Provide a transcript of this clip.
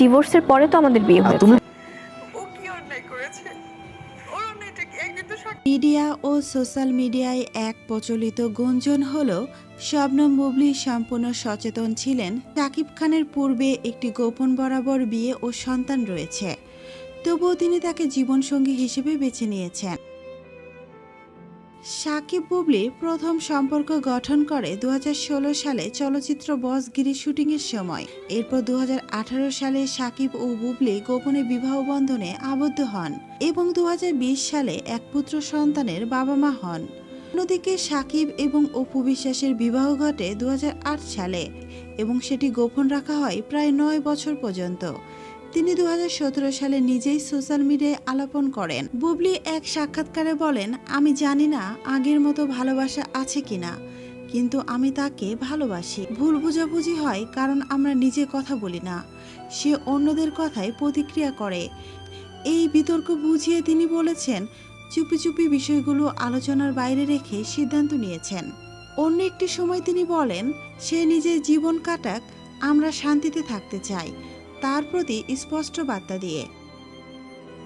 ডিভোর্সের পরে তো আমাদের বিয়ে হয়েছে। তুমি ও কি অন্যায় করেছে? ওর অন্যায়টা কি একদিন তো মিডিয়া ও সোশ্যাল মিডিয়ায় এক প্রচলিত গুঞ্জন হল শবনম বুবলি সম্পূর্ণ সচেতন ছিলেন। শাকিব খানের পূর্বে একটি গোপন বরাবর বিয়ে ও সন্তান রয়েছে। তবুও তিনি তাকে জীবনসঙ্গী হিসেবে বেছে নিয়েছেন। সাকিব বুবলি প্রথম সম্পর্ক গঠন করে দু হাজার ষোলো সালে চলচ্চিত্র বসগিরি শুটিংয়ের সময়। এরপর দু হাজার আঠারো সালে সাকিব ও বুবলি গোপনে বিবাহ বন্ধনে আবদ্ধ হন এবং দু হাজার বিশ সালে এক পুত্র সন্তানের বাবা মা হন। অন্যদিকে সাকিব এবং অপু বিশ্বাসের বিবাহ ঘটে দুহাজার আট সালে এবং সেটি গোপন রাখা হয় প্রায় নয় বছর পর্যন্ত। তিনি দু হাজার সতেরো সালে নিজেই সোশ্যাল মিডিয়ায় আলাপন করেন। বুবলি এক সাক্ষাৎকারে বলেন, আমি জানি না আগের মতো ভালোবাসা আছে কিনা, কিন্তু আমি তাকে ভালোবাসি। ভুল বোঝাবুঝি হয় কারণ আমরা নিজে কথা বলি না। সে অন্যদের কথায় প্রতিক্রিয়া করে। এই বিতর্ক বুঝিয়ে তিনি বলেছেন, চুপি চুপি বিষয়গুলো আলোচনার বাইরে রেখে সিদ্ধান্ত নিয়েছেন। অন্য একটি সময় তিনি বলেন, সে নিজের জীবন কাটাক, আমরা শান্তিতে থাকতে চাই। তার প্রতি স্পষ্ট বার্তা দিয়ে